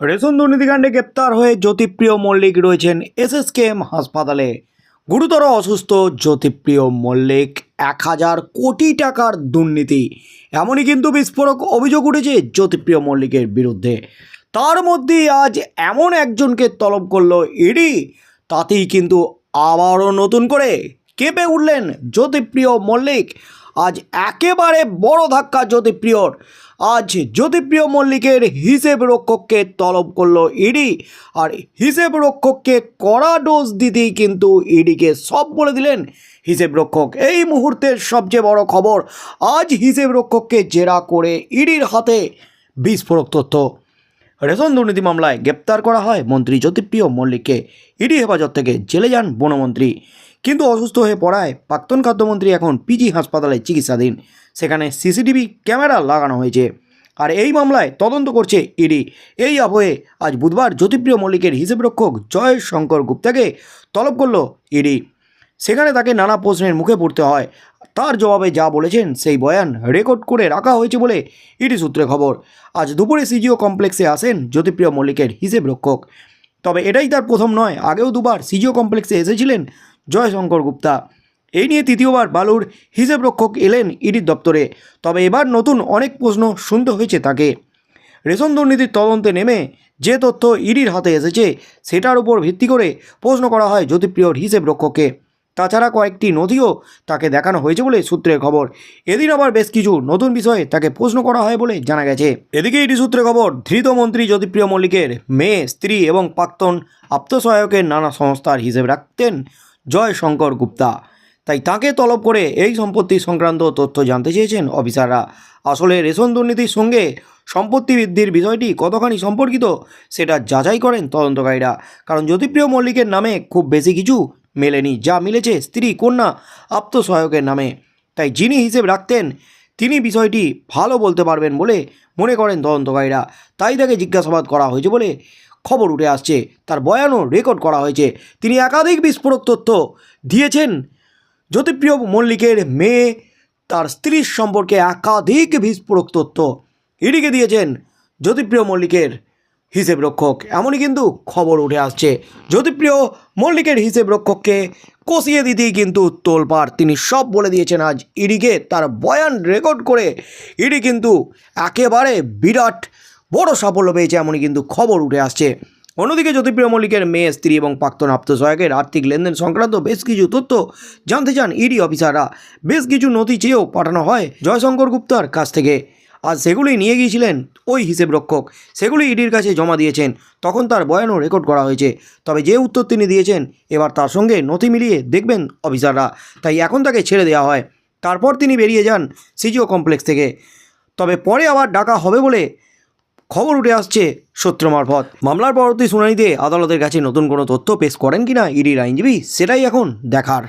Ration দুর্নীতিকাণ্ডে গ্রেপ্তার হয়ে জ্যোতিপ্রিয় মল্লিক রয়েছেন এসএসকেএম হাসপাতালে। গুরুতর অসুস্থ জ্যোতিপ্রিয় মল্লিক, এক হাজার কোটি টাকার দুর্নীতি। এমনই কিন্তু বিস্ফোরক অভিযোগ উঠেছে জ্যোতিপ্রিয় মল্লিকের বিরুদ্ধে। তার মধ্যেই আজ এমন একজনকে তলব করল ইডি। তাতেই কিন্তু আবারও নতুন করে কেঁপে উঠলেন জ্যোতিপ্রিয় মল্লিক। আজ একেবারে বড় ধাক্কা জ্যোতিপ্রিয়র। আজ জ্যোতিপ্রিয় মল্লিকের হিসেব রক্ষককে তলব করল ইডি। আর হিসেব রক্ষককে কড়া ডোজ দিতেই কিন্তু ইডিকে সব বলে দিলেন হিসেব রক্ষক। এই মুহূর্তের সবচেয়ে বড় খবর, আজ হিসেব রক্ষককে জেরা করে ইডির হাতে বিস্ফোরক তথ্য। রেশন দুর্নীতি মামলায় গ্রেপ্তার করা হয় মন্ত্রী জ্যোতিপ্রিয় মল্লিককে। ইডি হেফাজত থেকে জেলে যান বনমন্ত্রী। কিন্তু অসুস্থ হয়ে পড়ায় প্রাক্তন খাদ্যমন্ত্রী এখন পিজি হাসপাতালে চিকিৎসাধীন। সেখানে সিসিটিভি ক্যামেরা লাগানো হয়েছে। আর এই মামলায় তদন্ত করছে ইডি। এই আবহে আজ বুধবার জ্যোতিপ্রিয় মল্লিকের হিসেবরক্ষক জয় শঙ্কর গুপ্তাকে তলব করল ইডি। সেখানে তাকে নানা প্রশ্নের মুখে পড়তে হয়। তার জবাবে যা বলেছেন সেই বয়ান রেকর্ড করে রাখা হয়েছে বলে ইডি সূত্রে খবর। আজ দুপুরে সিজিও কমপ্লেক্সে আসেন জ্যোতিপ্রিয় মল্লিকের হিসেব রক্ষক তবে এটাই তার প্রথম নয়। আগেও দুবার সিজিও কমপ্লেক্সে এসেছিলেন জয়শঙ্কর গুপ্তা। এই নিয়ে তৃতীয়বার বালুর হিসেব রক্ষক এলেন ইডির দপ্তরে। তবে এবার নতুন অনেক প্রশ্ন শুনতে হয়েছে তাকে। রেশন দুর্নীতির তদন্তে নেমে যে তথ্য ইডির হাতে এসেছে, সেটার উপর ভিত্তি করে প্রশ্ন করা হয় জ্যোতিপ্রিয়র হিসেব রক্ষককে। তাছাড়া কয়েকটি নথিও তাকে দেখানো হয়েছে বলে সূত্রের খবর। এদিন আবার বেশ কিছু নতুন বিষয়ে তাকে প্রশ্ন করা হয় বলে জানা গেছে। এদিকে ইডি সূত্রে খবর, ধৃত মন্ত্রী জ্যোতিপ্রিয় মল্লিকের মেয়ে, স্ত্রী এবং প্রাক্তন আপ্তসহায়কের নানা সংস্থার হিসেব রাখতেন জয় শঙ্কর গুপ্তা। তাই তাকে তলব করে এই সম্পত্তি সংক্রান্ত তথ্য জানতে চেয়েছেন অফিসাররা। আসলে রেশন দুর্নীতির সঙ্গে সম্পত্তি বৃদ্ধির বিষয়টি কতখানি সম্পর্কিত, সেটা যাচাই করেন তদন্তকারীরা। কারণ জ্যোতিপ্রিয় মল্লিকের নামে খুব বেশি কিছু মেলেনি, যা মিলেছে স্ত্রী কন্যা আপ্তসহায়কের নামে। তাই যিনি হিসেব রাখতেন, তিনি বিষয়টি ভালো বলতে পারবেন বলে মনে করেন তদন্তকারীরা। তাই তাকে জিজ্ঞাসাবাদ করা হয়েছে বলে খবর উঠে আসছে। তার বয়ানও রেকর্ড করা হয়েছে। তিনি একাধিক বিস্ফোরক তথ্য দিয়েছেন। জ্যোতিপ্রিয় মল্লিকের মেয়ে, তার স্ত্রীর সম্পর্কে একাধিক বিস্ফোরক তথ্য ইডিকে দিয়েছেন জ্যোতিপ্রিয় মল্লিকের হিসেব রক্ষক। এমনই কিন্তু খবর উঠে আসছে। জ্যোতিপ্রিয় মল্লিকের হিসেব রক্ষককে কষিয়ে দিতেই কিন্তু তোলপাড়। তিনি সব বলে দিয়েছেন আজ। ইডিকে তার বয়ান রেকর্ড করে ইডি কিন্তু একেবারে বিরাট বড় সাফল্য পেয়েছে এমনই কিন্তু খবর উঠে আসছে। অন্যদিকে জ্যোতিপ্রিয় মল্লিকের মেয়ে, স্ত্রী এবং প্রাক্তন আপ্তসহায়কের আর্থিক লেনদেন সংক্রান্ত বেশ কিছু তথ্য জানতে চান ইডি অফিসাররা। বেশ কিছু নথি চেয়েও পাঠানো হয় জয়শঙ্কর গুপ্তার কাছ থেকে। আর সেগুলি নিয়ে গিয়েছিলেন ওই হিসেব রক্ষক। সেগুলি ইডির কাছে জমা দিয়েছেন। তখন তার বয়ানও রেকর্ড করা হয়েছে। তবে যে উত্তর তিনি দিয়েছেন, এবার তার সঙ্গে নথি মিলিয়ে দেখবেন অফিসাররা। তাই এখন তাকে ছেড়ে দেওয়া হয়। তারপর তিনি বেরিয়ে যান সিজিও কমপ্লেক্স থেকে। তবে পরে আবার ডাকা হবে বলে খবর উঠে আসছে সূত্র মারফত। মামলার পরবর্তী শুনানিতে আদালতের কাছে নতুন কোনো তথ্য পেশ করেন কিনা ইডির আইনজীবী, সেটাই এখন দেখার।